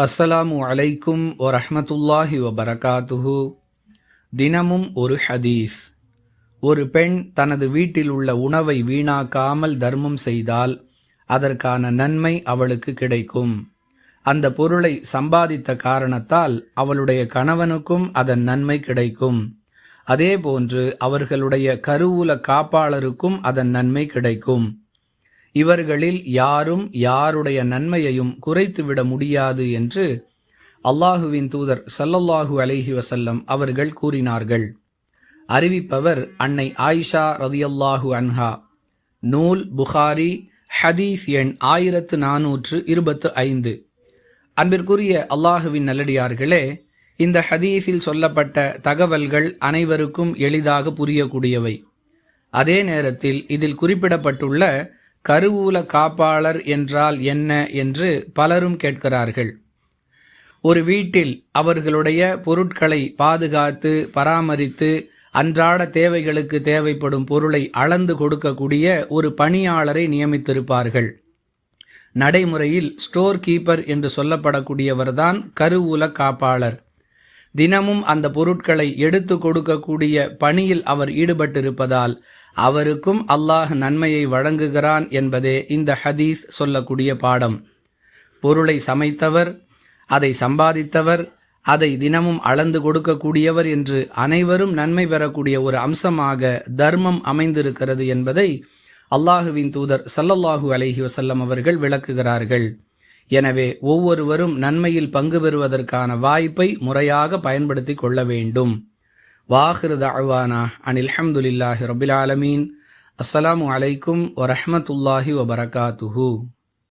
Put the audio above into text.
அஸ்ஸலாமு அலைக்கும் வரஹமத்துல்லாஹி வபரகாத்துஹு. தினமும் ஒரு ஹதீஸ். ஒரு பெண் தனது வீட்டில் உள்ள உணவை வீணாக்காமல் தர்மம் செய்தால் அதற்கான நன்மை அவளுக்கு கிடைக்கும். அந்த பொருளை சம்பாதித்த காரணத்தால் அவளுடைய கணவனுக்கும் அதன் நன்மை கிடைக்கும். அதேபோன்று அவர்களுடைய கருவூல காப்பாளருக்கும் அதன் நன்மை கிடைக்கும். இவர்களில் யாரும் யாருடைய நன்மையையும் குறைத்துவிட முடியாது என்று அல்லாஹுவின் தூதர் சல்லல்லாஹு அலைஹி வசல்லம் அவர்கள் கூறினார்கள். அறிவிப்பவர் அன்னை ஆயிஷா ரதியல்லாஹு அன்ஹா. நூல் புகாரி ஹதீஸ் எண் ஆயிரத்து நானூற்று இருபத்து ஐந்து. அன்பிற்குரிய அல்லாஹுவின் நல்லடியார்களே இந்த ஹதீஸில் சொல்லப்பட்ட தகவல்கள் அனைவருக்கும் எளிதாக புரியக்கூடியவை. அதே நேரத்தில் இதில் குறிப்பிடப்பட்டுள்ள கருவூல காப்பாளர் என்றால் என்ன என்று பலரும் கேட்கிறார்கள். ஒரு வீட்டில் அவர்களுடைய பொருட்களை பாதுகாத்து பராமரித்து அன்றாட தேவைகளுக்கு தேவைப்படும் பொருளை அளந்து கொடுக்கக்கூடிய ஒரு பணியாளரை நியமித்திருப்பார்கள். நடைமுறையில் ஸ்டோர் கீப்பர் என்று சொல்லப்படக்கூடியவர்தான் கருவூல காப்பாளர். தினமும் அந்த பொருட்களை எடுத்து கொடுக்கக்கூடிய பணியில் அவர் ஈடுபட்டிருப்பதால் அவருக்கும் அல்லாஹ் நன்மையை வழங்குகிறான் என்பதே இந்த ஹதீஸ் சொல்லக்கூடிய பாடம். பொருளை சமைத்தவர் அதை சம்பாதித்தவர் அதை தினமும் அளந்து கொடுக்கக்கூடியவர் என்று அனைவரும் நன்மை பெறக்கூடிய ஒரு அம்சமாக தர்மம் அமைந்திருக்கிறது என்பதை அல்லாஹுவின் தூதர் சல்லல்லாஹு அலஹி வசல்லம் அவர்கள் விளக்குகிறார்கள். எனவே ஒவ்வொருவரும் நன்மையில் பங்கு பெறுவதற்கான வாய்ப்பை முறையாக பயன்படுத்தி கொள்ள வேண்டும். வாஹிருத அழ்வானா அனில் அஹமதுல்லாஹி ரபில் ஆலமீன். அஸ்ஸலாமு அலைக்கும் வரஹமத்துல்லாஹி வபரகாத்துஹூ.